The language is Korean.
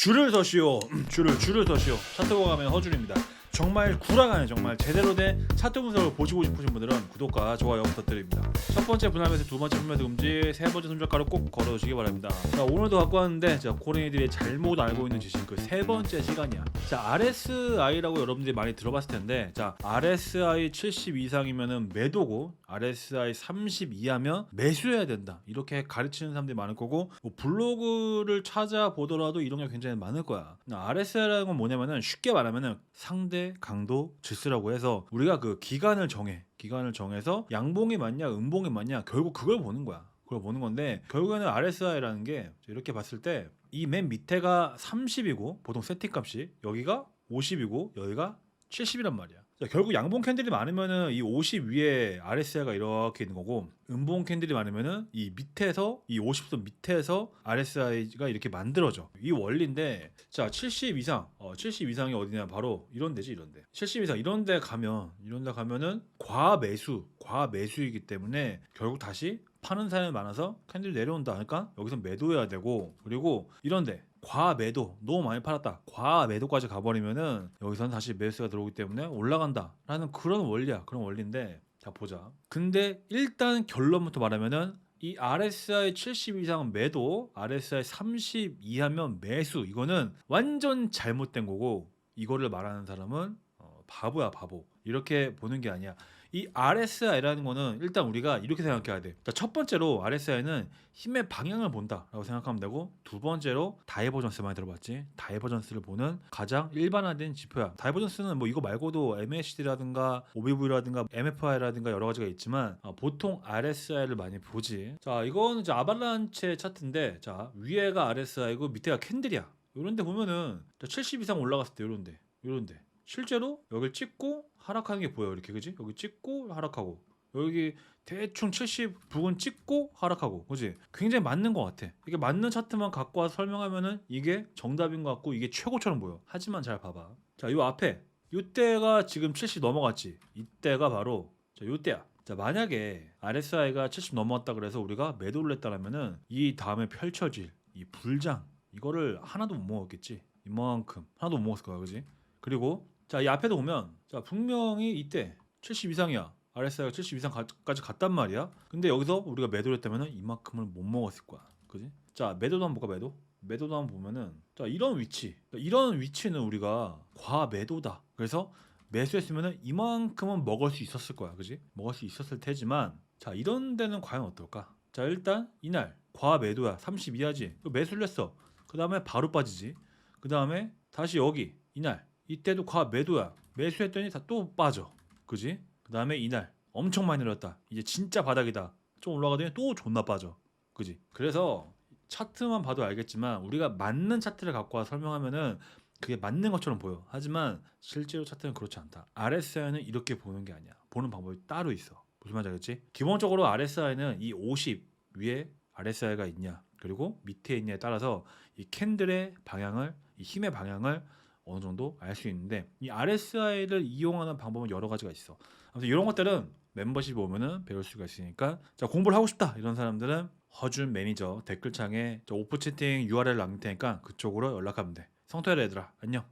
줄을 서시오. 줄을 줄을 서시오. 차트고 가면 허준입니다. 정말 구라가네 정말 제대로 된 차트 분석을 보시고 싶으신 분들은 구독과 좋아요 부탁드립니다. 첫 번째 분할매수, 두 번째 분할매 금지, 세 번째 손절가를 꼭 걸어주시기 바랍니다. 자 오늘도 갖고 왔는데 자 고랭이들이 잘못 알고 있는 지식 그 세 번째 시간이야. 자 RSI라고 여러분들이 많이 들어봤을 텐데 자 RSI 70 이상이면은 매도고 RSI 30 이하면 매수해야 된다. 이렇게 가르치는 사람들이 많을 거고 뭐 블로그를 찾아보더라도 이런 게 굉장히 많을 거야. RSI라는 건 뭐냐면은 쉽게 말하면은 상대 강도 지수라고 해서 우리가 그 기간을 정해. 기간을 정해서 양봉이 맞냐 음봉이 맞냐 결국 그걸 보는 거야. 그걸 보는 건데 결국에는 RSI라는 게 이렇게 봤을 때 이 맨 밑에가 30이고 보통 세팅 값이 여기가 50이고 여기가 70이란 말이야. 자, 결국 양봉 캔들이 많으면은 이 50 위에 RSI가 이렇게 있는 거고 음봉 캔들이 많으면은 이 밑에서 이 50도 밑에서 RSI가 이렇게 만들어져. 이 원리인데 자, 70 이상. 어, 70 이상이 어디냐? 바로 이런 데지, 이런 데. 70 이상 이런 데 가면 이런 데 가면은 과매수, 과매수이기 때문에 결국 다시 파는 사람이 많아서 캔들 내려온다 하니까 여기서 매도해야 되고 그리고 이런데 과매도 너무 많이 팔았다. 과매도까지 가버리면은 여기서는 다시 매수가 들어오기 때문에 올라간다 라는 그런 원리야. 그런 원리인데 자 보자. 근데 일단 결론부터 말하면은 이 RSI 70 이상 매도 RSI 30 이하면 매수. 이거는 완전 잘못된 거고 이거를 말하는 사람은 어, 바보야 바보. 이렇게 보는 게 아니야 이 RSI라는 거는 일단 우리가 이렇게 생각해야 돼. 자, 첫 번째로 RSI는 힘의 방향을 본다라고 생각하면 되고 두 번째로 다이버전스 많이 들어봤지? 다이버전스를 보는 가장 일반화된 지표야. 다이버전스는 뭐 이거 말고도 MACD라든가 OBV라든가 MFI라든가 여러 가지가 있지만 어, 보통 RSI를 많이 보지. 자, 이거는 이제 아발란체 차트인데 자, 위에가 RSI고 밑에가 캔들이야. 이런데 보면은 70 이상 올라갔을 때 이런데 이런데 실제로 여기를 찍고 하락하는 게 보여 이렇게. 그지? 여기 찍고 하락하고. 여기 대충 70 부근 찍고 하락하고. 그지? 굉장히 맞는 것 같아. 이게 맞는 차트만 갖고 와서 설명하면은 이게 정답인 것 같고 이게 최고처럼 보여. 하지만 잘 봐봐. 자이 앞에. 이때가 지금 70 넘어갔지. 이때가 바로 자 이때야. 자 만약에 RSI가 70 넘어갔다 그래서 우리가 매도를 했다라면은 이 다음에 펼쳐질 이 불장. 이거를 하나도 못 먹었겠지. 이만큼. 하나도 못 먹었을 거야 그지? 그리고 자 이 앞에도 보면 자 분명히 이때 70 이상이야. RSI가 70 이상까지 갔단 말이야. 근데 여기서 우리가 매도를 했다면 이만큼을 못 먹었을 거야. 그지? 자 매도도 한번 볼까 매도? 매도도 한번 보면은 자 이런 위치. 이런 위치는 우리가 과매도다. 그래서 매수했으면은 이만큼은 먹을 수 있었을 거야. 그지? 먹을 수 있었을 테지만 자 이런 데는 과연 어떨까? 자 일단 이날 과매도야. 30 이하지. 매수를 했어. 그 다음에 바로 빠지지. 그 다음에 다시 여기 이날 이때도 과 매도야. 매수했더니 다 또 빠져. 그지? 그 다음에 이날 엄청 많이 내렸다. 이제 진짜 바닥이다. 좀 올라가더니 또 존나 빠져. 그지? 그래서 차트만 봐도 알겠지만 우리가 맞는 차트를 갖고 와 설명하면은 그게 맞는 것처럼 보여. 하지만 실제로 차트는 그렇지 않다. RSI는 이렇게 보는 게 아니야. 보는 방법이 따로 있어. 무슨 말인지 알겠지? 기본적으로 RSI는 이 50 위에 RSI가 있냐 그리고 밑에 있냐에 따라서 이 캔들의 방향을 이 힘의 방향을 어느 정도 알 수 있는데 이 RSI를 이용하는 방법은 여러 가지가 있어. 아무튼 이런 것들은 멤버십 오면은 배울 수가 있으니까 자 공부를 하고 싶다 이런 사람들은 허준 매니저 댓글창에 저 오프 채팅 URL 남길 테니까 그쪽으로 연락하면 돼. 성토야 얘들아 안녕.